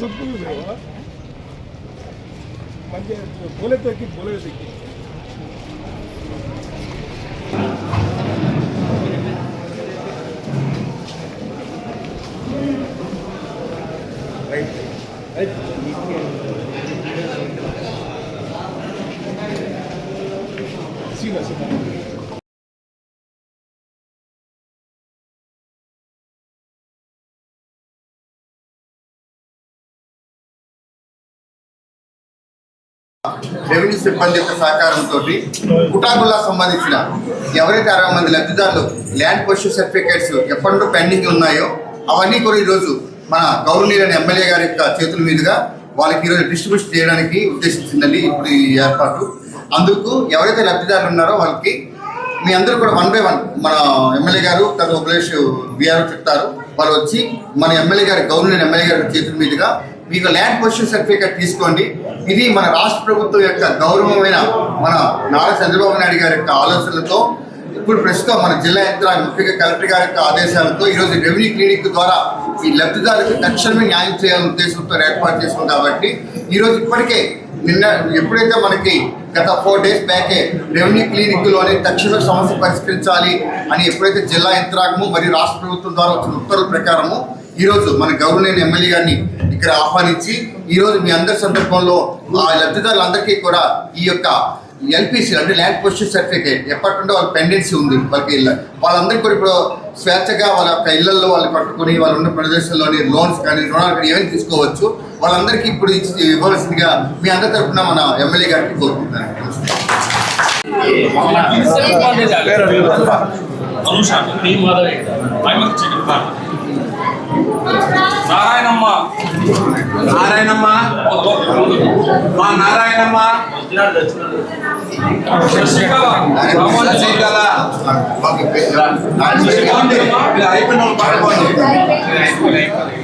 सलाम करे तो सबको भी बोलो రెవెన్యూ సిబ్బంది యొక్క సహకారంతో కుటాగుల్లా సంబంధించిన ఎవరైతే అరవై మంది లబ్ధిదారులు ల్యాండ్ పొజిషన్ సర్టిఫికేట్స్ ఎప్పటి పెండింగ్ ఉన్నాయో అవన్నీ కూడా ఈరోజు మన గౌరవనీయులైన ఎమ్మెల్యే గారి యొక్క చేతుల మీదుగా వాళ్ళకి ఈరోజు డిస్ట్రిబ్యూషన్ చేయడానికి ఉద్దేశించిందండి ఇప్పుడు ఈ ఏర్పాటు అందుకు ఎవరైతే లబ్ధిదారులు ఉన్నారో వాళ్ళకి మీ అందరూ కూడా వన్ బై వన్ మన ఎమ్మెల్యే గారు తర్వాత ఉపలేష్ బీఆర్ చెప్తారు వాళ్ళు వచ్చి మన ఎమ్మెల్యే గారి గవర్నర్ ఎమ్మెల్యే గారి చేతుల మీదుగా మీకు ల్యాండ్ పొజిషన్ సర్టిఫికేట్ తీసుకోండి. ఇది మన రాష్ట్ర ప్రభుత్వం యొక్క గౌరవమైన మన నారా చంద్రబాబు నాయుడు గారి యొక్క ఆలోచనలతో ఇప్పుడు ప్రస్తుతం మన జిల్లా యంత్రాంగం ముఖ్యంగా కలెక్టర్ గారి యొక్క ఆదేశాలతో ఈరోజు రెవెన్యూ క్లినిక్ ద్వారా ఈ లబ్ధిదారులకు తక్షణమే న్యాయం చేయాలనే ఉద్దేశంతో ఏర్పాటు చేసాం కాబట్టి ఈరోజు ఇప్పటికే నిన్న ఎప్పుడైతే మనకి గత ఫోర్ డేస్ బ్యాకే రెవెన్యూ క్లినిక్లోని తక్షణ సమస్య పరిష్కరించాలి అని ఎప్పుడైతే జిల్లా యంత్రాంగము మరియు రాష్ట్ర ప్రభుత్వం ద్వారా వచ్చిన ఉత్తర్వుల ప్రకారము ఈరోజు మన గౌరవనీయ ఎమ్మెల్యే గారిని ఇక్కడ ఆహ్వానించి ఈరోజు మీ అందరి సందర్భంలో ఆ లబ్ధిదారులందరికీ కూడా ఈ యొక్క ఎల్పిసి అంటే ల్యాండ్ పొజిషన్ సర్టిఫికేట్ ఎప్పటి నుండి వాళ్ళ పెండెన్సీ ఉంది వాళ్ళకి ఇళ్ళ వాళ్ళందరికీ కూడా ఇప్పుడు స్వేచ్ఛగా వాళ్ళ యొక్క ఇళ్ళలో వాళ్ళు కట్టుకొని వాళ్ళు ఉన్న ప్రదేశంలోని లోన్స్ కానీ రుణాలు కానీ ఏమైనా తీసుకోవచ్చు. వాళ్ళందరికీ ఇప్పుడు ఇచ్చి ఇవ్వాల్సిందిగా మీ అందరి తరఫున మన ఎమ్మెల్యే గారికి కోరుకుంటున్నాను. అనుష మాధవి పార్ట్ నారాయణమ్మ. నారాయణమ్మ. మా నారాయణమ్మ. శశికళ. శశికళ. మాకు ఇలా అయిపోయిన వాళ్ళు పాడుకోండి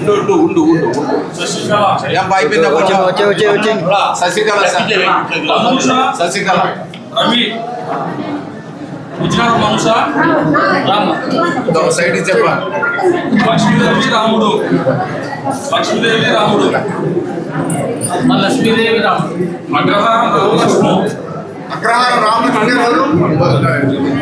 ఉండు ఉండు ఉండు ఉండు ఉండు. శశికళ. ఏం అయిపోయిందా? కొంచెం వచ్చే వచ్చే వచ్చే. శశికళ సార్. అనుష శశికళ. రవి. గుజరాత్ అనుష రామ. సైడ్ చెప్ప లక్ష్మీదేవి రాముడు. లక్ష్మీదేవి రాముడు. లక్ష్మీదేవి రాముడు. అగ్రహారం రామలక్ష్మణు అగ్రహారం. రామలక్ష్మణు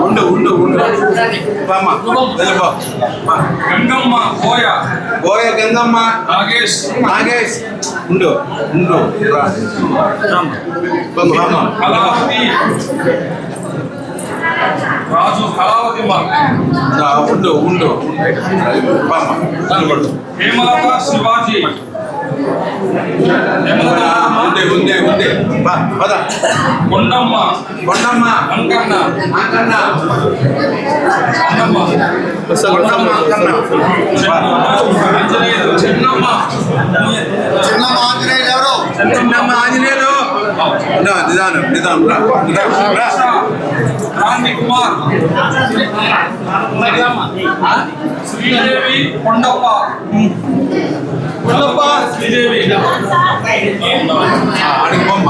ఉండు ఉండు ఉండు బామ్మ వెళ్ళిపో మా. గంగమ్మ కోయ గోయ గంగమ్మ నాగేష్ నాగేష్ ఉండు ఉండు రా. బామ్మ, బామ్మ. కళావతి రాజు కళావతిమ్మ రా, ఉండు ఉండు బామ్మ నిలబడు. హేమలత శివాజీ హేమలత ఉంది ఉంది ఉంది. పద. కొండమ్మ. కొండమ్మ. అంకన్న. అంకన్న. అన్నమ్మ కొండమ్మ అంకన్న. బా. ఆంజనేయులు చెన్నమ్మ. చిన్న ఆంజనేయులు ఎవరు? చిన్నమ్మ ఆంజనేయులు. నిదానం నిదానం రా నిదానం, రా. క్రాంతి కుమార్. శ్రీదేవి కొండప్ప. కొండప్ప శ్రీదేవి ఆ, ఆడికి బొమ్మ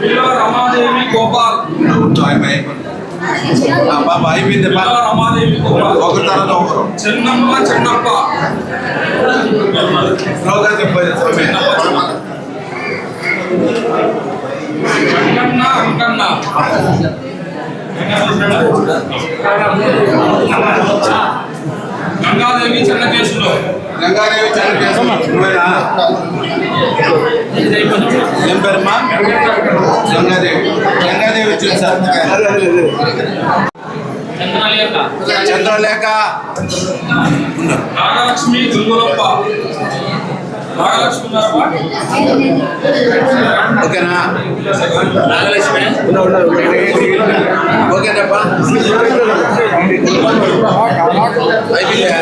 పిల్ల రమాదేవి గోపాల్ ఉండు, ఆమె అయిపోయింది. ఆ, బాబా అయిపోయింది బా. పిల్ల రమాదేవి గోపాల్ ఒకరి తర్వాత ఒకరు చెన్నమ్మ చెన్నప్ప స్లోగా చెప్పేది స్వామి. అంకన్న అంకన్న గంగాదేవి చెన్నకేశులు గంగాదేవి చంద్రకేశవ నువ్వేనా? ఏం పేరమ్మా? గంగాదేవి. గంగాదేవి వచ్చింది సార్. చంద్రలేఖ. చంద్రలేఖ. నాగలక్ష్మి ఉన్నారమ్మా? ఓకేనా నాగలక్ష్మి ఓకేనప్పా అయిపోయిందా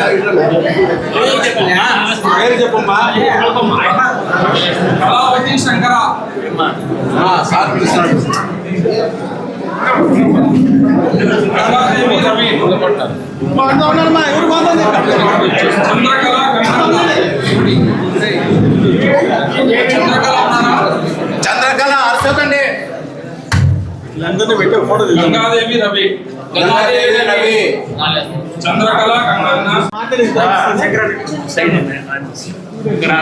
పేరు చెప్పమ్మా కళావతి శంకర సార్ పిలుస్తున్నాడు గంగాదేవి రవి చంద్రకళ కన్నడ చంద్రకళ ఉన్నారా?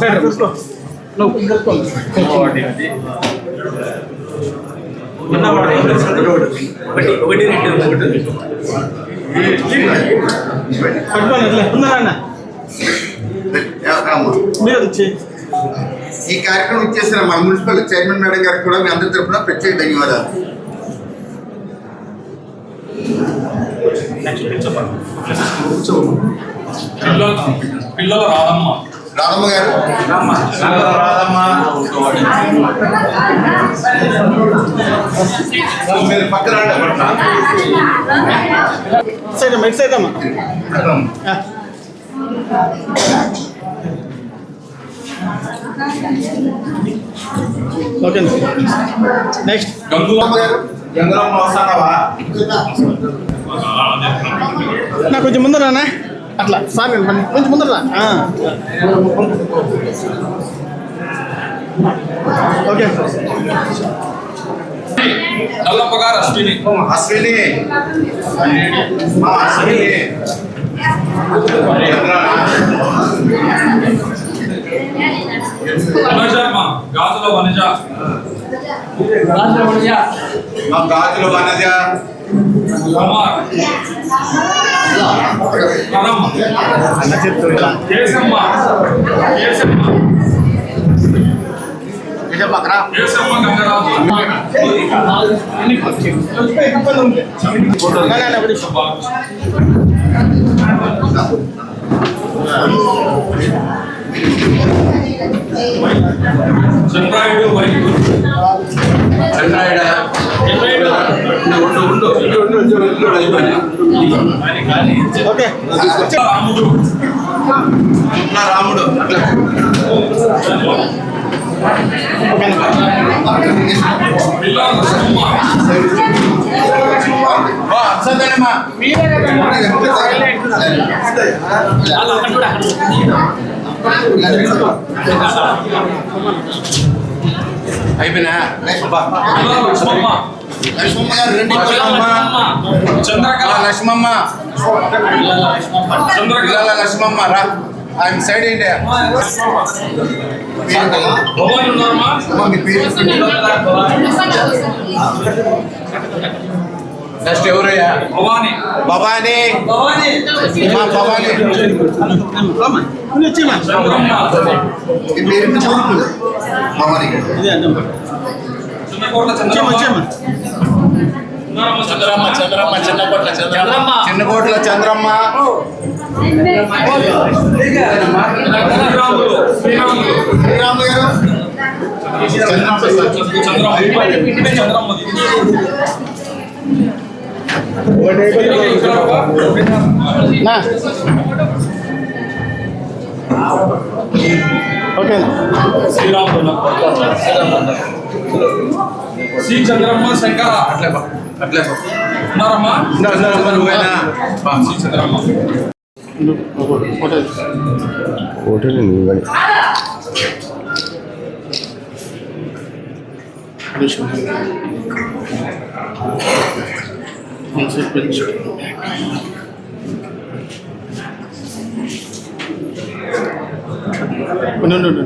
చంద్రకళ రవి చంద్రకళ కన్నడ మీరు వచ్చి ఈ కార్యక్రమం ఇచ్చేసిన మన మున్సిపల్ చైర్మన్ మేడం గారికి కూడా మీ అందరి తరఫున ప్రత్యేక ధన్యవాదాలు. పిల్లల పిల్లల రాధమ్మ రాధమ్మ గారు? మీరు పక్కన. సైడ్ సైడ్ అమ్మా ఓకే నెక్స్ట్ గంగుల రాధమ్మ గారు? గంగరమ్మ వస్తావా నా కొంచెం ముందరానా అట్లా. నిలబడి. కొంచెం ముందరా ఆ. ఓకే. నల్లప్ప గారు అశ్విని అశ్విని. మా అశ్విని. వనజమ్మ గాజుల వనజ. మా గాజుల వనజ. కుమార్. కరమ్మ కేశమ్మ కేశమ్మ కేశమ్మ చంద్రాయుడు రాముడు నా రాముడు అట్లా పిల్ల నరసింహ బా అర్సదనమ్మా అయిపోయినా బా పిల్ల లక్ష్మమ్మ లక్ష్మమ్మ గారు రెండు లక్ష్మమ్మ చంద్రకళ లక్ష్మమ్మ చంద్రకళ పిల్లల లక్ష్మమ్మ రా ఐఎమ్ సైడ్ ఇండియా భవాని ఉన్నారమ్మా అమ్మ, మీ పేరు నెక్స్ట్ ఎవరయ్యా భవాని భవానీ మా భవానీ నువ్వు వచ్చేయమ్మా. చంద్రమ్మ మీ పేరు మీద చదువుకుంది భవానీ గారు ఇదే అడ్డం. చిన్నకోట వచ్చేయమ్మా, చంద్రమ్మ వచ్చేయమ్మా. ఉన్నారమ్మ చంద్రమ్మ చంద్రమ్మ చిన్నకోట చంద్రమ్మ చిన్నకోట్ల చంద్రమ్మ శ్రీరాములు శ్రీరాములు శ్రీరామ గారు చంద్రమ్మ ప్రసాద్. చంద్రమ్మ చంద్రమ్మది నా. ఓకే. శ్రీరాములు శ్రీ చంద్రమ్మ శంకర. అట్లే అట్లే ఉన్నారమ్మా ఉండు, ఉండు, ఉండు, నువ్వేనా? బా Shri Chandramma. No, no, no.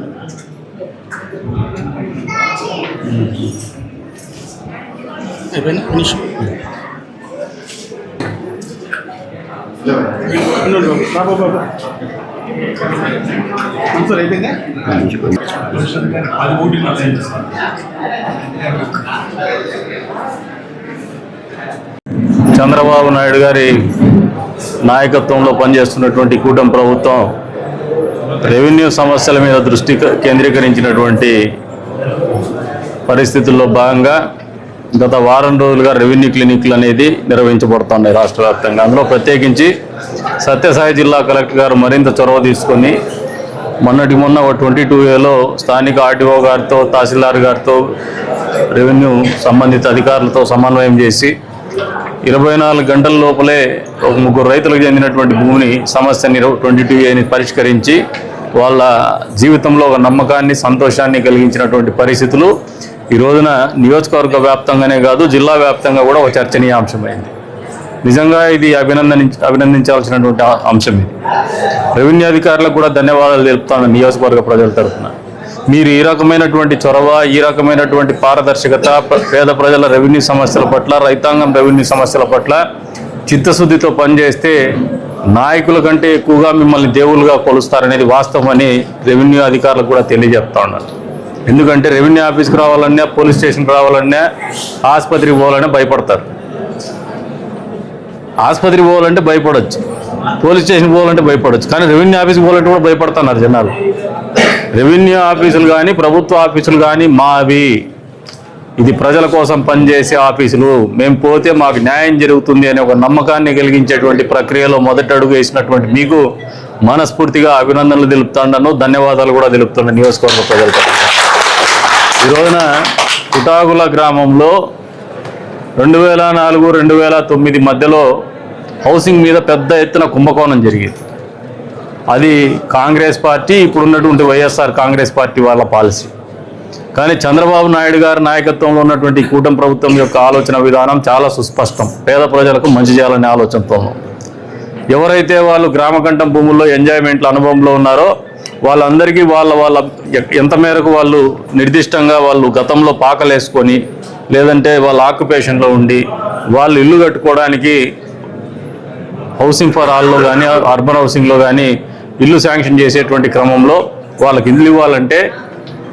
ఉండు. నిమిషం ఉండు, ఉండు. అయిపోయిందా చంద్రబాబు నాయుడు గారి నాయకత్వంలో పనిచేస్తున్నటువంటి కూటమి ప్రభుత్వం రెవెన్యూ సమస్యల మీద దృష్టి కేంద్రీకరించినటువంటి పరిస్థితుల్లో భాగంగా గత వారం రోజులుగా రెవెన్యూ క్లినిక్లు అనేది నిర్వహించబడుతున్నాయి రాష్ట్ర వ్యాప్తంగా. అందులో ప్రత్యేకించి సత్యసాయి జిల్లా కలెక్టర్ గారు మరింత చొరవ తీసుకొని మొన్నటి మొన్న ట్వంటీ టూ ఏలో స్థానిక ఆర్టీఓ గారితో తహసీల్దార్ గారితో రెవెన్యూ సంబంధిత అధికారులతో సమన్వయం చేసి ఇరవై నాలుగు గంటల లోపలే ఒక ముగ్గురు రైతులకు చెందినటువంటి భూమిని సమస్యని ట్వంటీ టూ ఏని పరిష్కరించి వాళ్ళ జీవితంలో ఒక నమ్మకాన్ని సంతోషాన్ని కలిగించినటువంటి పరిస్థితులు ఈ రోజున నియోజకవర్గ వ్యాప్తంగానే కాదు జిల్లా వ్యాప్తంగా కూడా ఒక చర్చనీయాంశమైంది. నిజంగా ఇది అభినందన అభినందించాల్సినటువంటి అంశం ఇది. రెవెన్యూ అధికారులకు కూడా ధన్యవాదాలు తెలుపుతాను నియోజకవర్గ ప్రజల తరఫున. మీరు ఈ రకమైనటువంటి చొరవ ఈ రకమైనటువంటి పారదర్శకత పేద ప్రజల రెవెన్యూ సమస్యల పట్ల రైతాంగం రెవెన్యూ సమస్యల పట్ల చిత్తశుద్ధితో పనిచేస్తే నాయకుల కంటే ఎక్కువగా మిమ్మల్ని దేవుళ్ళుగా కొలుస్తారనేది వాస్తవం అని రెవెన్యూ అధికారులకు కూడా తెలియజెప్తా ఉన్నారు. ఎందుకంటే రెవెన్యూ ఆఫీస్కి రావాలన్నా పోలీస్ స్టేషన్కి రావాలన్నా ఆసుపత్రికి పోవాలన్నా భయపడతారు. ఆసుపత్రికి పోవాలంటే భయపడవచ్చు పోలీస్ స్టేషన్కి పోవాలంటే భయపడవచ్చు కానీ రెవెన్యూ ఆఫీస్కి పోవాలంటే కూడా భయపడుతున్నారు జనాలు. రెవెన్యూ ఆఫీసులు కానీ ప్రభుత్వ ఆఫీసులు కానీ మావి. ఇది ప్రజల కోసం పనిచేసే ఆఫీసులు. మేము పోతే మాకు న్యాయం జరుగుతుంది అనే ఒక నమ్మకాన్ని కలిగించేటువంటి ప్రక్రియలో మొదటి అడుగు వేసినటువంటి మీకు మనస్ఫూర్తిగా అభినందనలు తెలుపుతాను ధన్యవాదాలు కూడా తెలుపుతున్నాను నియోజకవర్గ ప్రజలకు ఈ రోజున కుటాగుల గ్రామంలో రెండు వేల నాలుగు రెండు వేల తొమ్మిది మధ్యలో హౌసింగ్ మీద పెద్ద ఎత్తున కుంభకోణం జరిగింది. అది కాంగ్రెస్ పార్టీ ఇప్పుడున్నటువంటి వైఎస్ఆర్ కాంగ్రెస్ పార్టీ వాళ్ళ పాలసీ. కానీ చంద్రబాబు నాయుడు గారి నాయకత్వంలో ఉన్నటువంటి ఈ కూటమి ప్రభుత్వం యొక్క ఆలోచన విధానం చాలా సుస్పష్టం. పేద ప్రజలకు మంచి చేయాలనే ఆలోచనతో ఎవరైతే వాళ్ళు గ్రామకంఠం భూముల్లో ఎంజాయ్మెంట్ల అనుభవంలో ఉన్నారో వాళ్ళందరికీ వాళ్ళ వాళ్ళ ఎంత మేరకు వాళ్ళు నిర్దిష్టంగా వాళ్ళు గతంలో పాకలేసుకొని లేదంటే వాళ్ళ ఆక్యుపేషన్లో ఉండి వాళ్ళు ఇల్లు కట్టుకోవడానికి హౌసింగ్ ఫర్ ఆల్లో కానీ అర్బన్ హౌసింగ్లో కానీ ఇల్లు శాంక్షన్ చేసేటువంటి క్రమంలో వాళ్ళకి ఇల్లు ఇవ్వాలంటే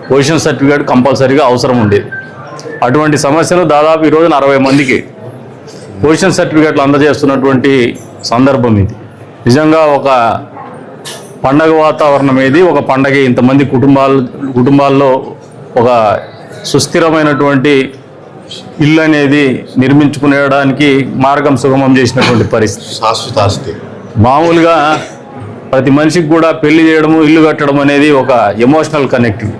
పొజిషన్ సర్టిఫికేట్ కంపల్సరీగా అవసరం ఉండేది. అటువంటి సమస్యలు దాదాపు ఈ రోజున అరవై మందికి పొజిషన్ సర్టిఫికేట్లు అందజేస్తున్నటువంటి సందర్భం ఇది. నిజంగా ఒక పండగ వాతావరణం ఇది ఒక పండగ ఇంతమంది కుటుంబాలు కుటుంబాల్లో ఒక సుస్థిరమైనటువంటి ఇల్లు అనేది నిర్మించుకునేయడానికి మార్గం సుగమం చేసినటువంటి పరిస్థితి. మామూలుగా ప్రతి మనిషికి కూడా పెళ్ళి చేయడము ఇల్లు కట్టడం అనేది ఒక ఎమోషనల్ కనెక్టివిటీ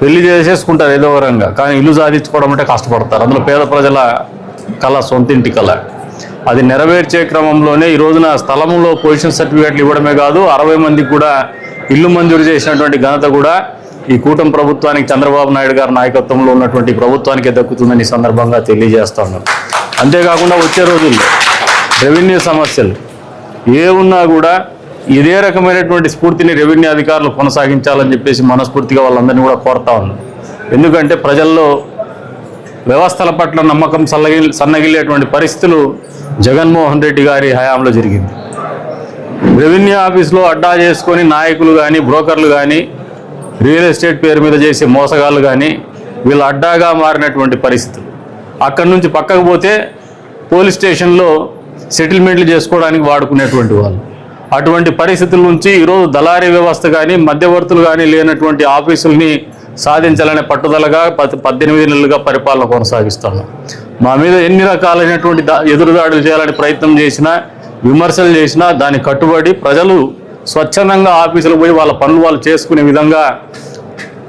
పెళ్ళి చేసేసుకుంటారు ఏదో రంగా కానీ ఇల్లు సాధించుకోవడం అంటే కష్టపడతారు. అందులో పేద ప్రజల కళ సొంతింటి కళ. అది నెరవేర్చే క్రమంలోనే ఈ రోజున స్థలంలో పొజిషన్ సర్టిఫికేట్లు ఇవ్వడమే కాదు అరవై మందికి కూడా ఇల్లు మంజూరు చేసినటువంటి ఘనత కూడా ఈ కూటమి ప్రభుత్వానికి చంద్రబాబు నాయుడు గారి నాయకత్వంలో ఉన్నటువంటి ప్రభుత్వానికే దక్కుతుందని సందర్భంగా తెలియజేస్తా ఉన్నారు అంతేకాకుండా వచ్చే రోజుల్లో రెవెన్యూ సమస్యలు. ఏ ఉన్నా కూడా ఇదే రకమైనటువంటి స్ఫూర్తిని రెవెన్యూ అధికారులు కొనసాగించాలని చెప్పేసి మనస్ఫూర్తిగా వాళ్ళందరినీ కూడా కోరుతా ఉన్నాం. ఎందుకంటే ప్రజల్లో వ్యవస్థల పట్ల నమ్మకం సల్లగి సన్నగిల్లేటువంటి పరిస్థితులు జగన్మోహన్ రెడ్డి గారి హయాంలో జరిగింది. రెవెన్యూ ఆఫీస్లో అడ్డా చేసుకొని నాయకులు కానీ బ్రోకర్లు కానీ రియల్ ఎస్టేట్ పేరు మీద చేసే మోసగాళ్ళు కానీ వీళ్ళు అడ్డాగా మారినటువంటి పరిస్థితులు. అక్కడి నుంచి పక్కకు పోతే పోలీస్ స్టేషన్లో సెటిల్మెంట్లు చేసుకోవడానికి వాడుకునేటువంటి వాళ్ళు. అటువంటి పరిస్థితుల నుంచి ఈరోజు దళారీ వ్యవస్థ కానీ మధ్యవర్తులు కానీ లేనటువంటి ఆఫీసుల్ని సాధించాలనే పట్టుదలగా పద్- పద్దెనిమిది నెలలుగా పరిపాలన కొనసాగిస్తున్నాం. మా మీద ఎన్ని రకాలైనటువంటి దా ఎదురుదాడులు చేయాలని ప్రయత్నం చేసినా విమర్శలు చేసినా దాని కట్టుబడి ప్రజలు స్వచ్ఛందంగా ఆఫీసులు పోయి వాళ్ళ పనులు వాళ్ళు చేసుకునే విధంగా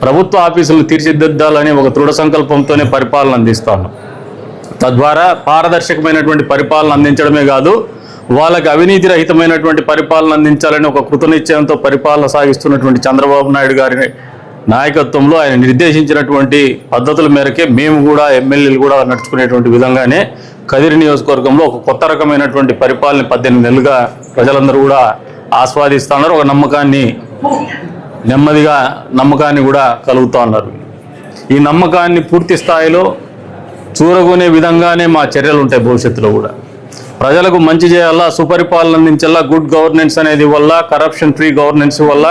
ప్రభుత్వ ఆఫీసులను తీర్చిదిద్దాలని ఒక దృఢ సంకల్పంతోనే పరిపాలన అందిస్తాను తద్వారా పారదర్శకమైనటువంటి పరిపాలన అందించడమే కాదు వాళ్ళకి అవినీతి రహితమైనటువంటి పరిపాలన అందించాలని ఒక కృతనిశ్చయంతో పరిపాలన సాగిస్తున్నటువంటి చంద్రబాబు నాయుడు గారి నాయకత్వంలో ఆయన నిర్దేశించినటువంటి పద్ధతుల మేరకే మేము కూడా ఎమ్మెల్యేలు కూడా నడుచుకునేటువంటి విధంగానే కదిరి నియోజకవర్గంలో ఒక కొత్త రకమైనటువంటి పరిపాలన పద్దెనిమిది నెలలుగా ప్రజలందరూ కూడా ఆస్వాదిస్తున్నారు. ఒక నమ్మకాన్ని నెమ్మదిగా నమ్మకాన్ని కూడా కలుగుతూ ఉన్నారు. ఈ నమ్మకాన్ని పూర్తి స్థాయిలో చూరగొనే విధంగానే మా చర్యలు ఉంటాయి భవిష్యత్తులో కూడా. ప్రజలకు మంచి చేయాలా సుపరిపాలన అందించాలా గుడ్ గవర్నెన్స్ అనేది వల్ల కరప్షన్ ఫ్రీ గవర్నెన్స్ వల్ల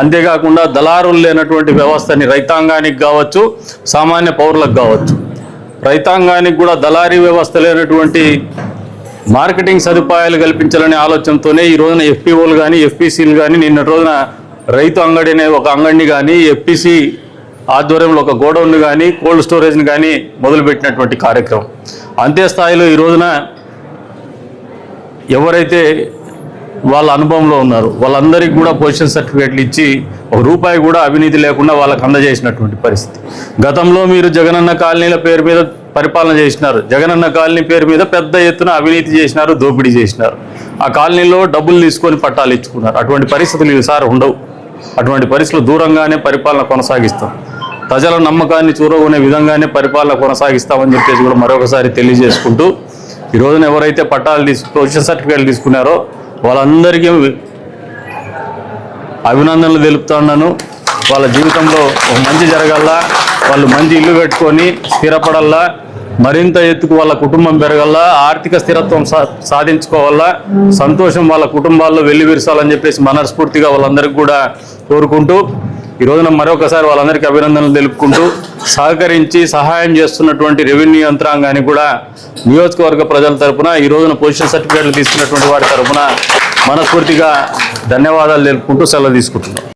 అంతేకాకుండా దళారులు లేనటువంటి వ్యవస్థని రైతాంగానికి కావచ్చు సామాన్య పౌరులకు కావచ్చు. రైతాంగానికి కూడా దళారీ వ్యవస్థ లేనటువంటి మార్కెటింగ్ సదుపాయాలు కల్పించాలనే ఆలోచనతోనే ఈ రోజున ఎఫ్పిఓలు కానీ ఎఫ్పిసిలు కానీ నిన్న రోజున రైతు అంగడి అనే ఒక అంగడిని కానీ ఎఫ్పిసి ఆధ్వర్యంలో ఒక గోడౌన్ కానీ కోల్డ్ స్టోరేజ్ని కానీ మొదలుపెట్టినటువంటి కార్యక్రమం. అంతే స్థాయిలో ఈ రోజున ఎవరైతే వాళ్ళ అనుభవంలో ఉన్నారు వాళ్ళందరికీ కూడా పొజిషన్ సర్టిఫికేట్లు ఇచ్చి ఒక రూపాయి కూడా అవినీతి లేకుండా వాళ్ళకు అందజేసినటువంటి పరిస్థితి. గతంలో మీరు జగనన్న కాలనీల పేరు మీద పరిపాలన చేసినారు. జగనన్న కాలనీ పేరు మీద పెద్ద ఎత్తున అవినీతి చేసినారు దోపిడీ చేసినారు. ఆ కాలనీలో డబ్బులు తీసుకొని పట్టాలు ఇచ్చుకున్నారు. అటువంటి పరిస్థితులు ఈసారి ఉండవు. అటువంటి పరిస్థితులు దూరంగానే పరిపాలన కొనసాగిస్తాం. ప్రజల నమ్మకాన్ని చూరగొనే విధంగానే పరిపాలన కొనసాగిస్తామని చెప్పేసి కూడా మరొకసారి తెలియజేసుకుంటూ ఈ రోజున ఎవరైతే పట్టాలు తీసుకు ప్రొఫెషన్ సర్టిఫికేట్లు తీసుకున్నారో వాళ్ళందరికీ అభినందనలు తెలుపుతున్నాను వాళ్ళ జీవితంలో మంచి జరగల్లా వాళ్ళు మంచి ఇల్లు కట్టుకొని స్థిరపడల్లా మరింత ఎత్తుకు వాళ్ళ కుటుంబం పెరగల్లా ఆర్థిక స్థిరత్వం సా సాధించుకోవాలా సంతోషం వాళ్ళ కుటుంబాల్లో వెల్లివిరసాలని చెప్పేసి మనస్ఫూర్తిగా వాళ్ళందరికీ కూడా కోరుకుంటూ ఈ రోజున మరొకసారి వాళ్ళందరికీ అభినందనలు తెలుపుకుంటూ సహకరించి సహాయం చేస్తున్నటువంటి రెవెన్యూ యంత్రాంగాన్ని కూడా నియోజకవర్గ ప్రజల తరపున ఈ రోజున పొజిషన్ సర్టిఫికేట్లు తీసుకున్నటువంటి వారి తరపున మనస్ఫూర్తిగా ధన్యవాదాలు తెలుపుకుంటూ సెలవు తీసుకుంటున్నాం.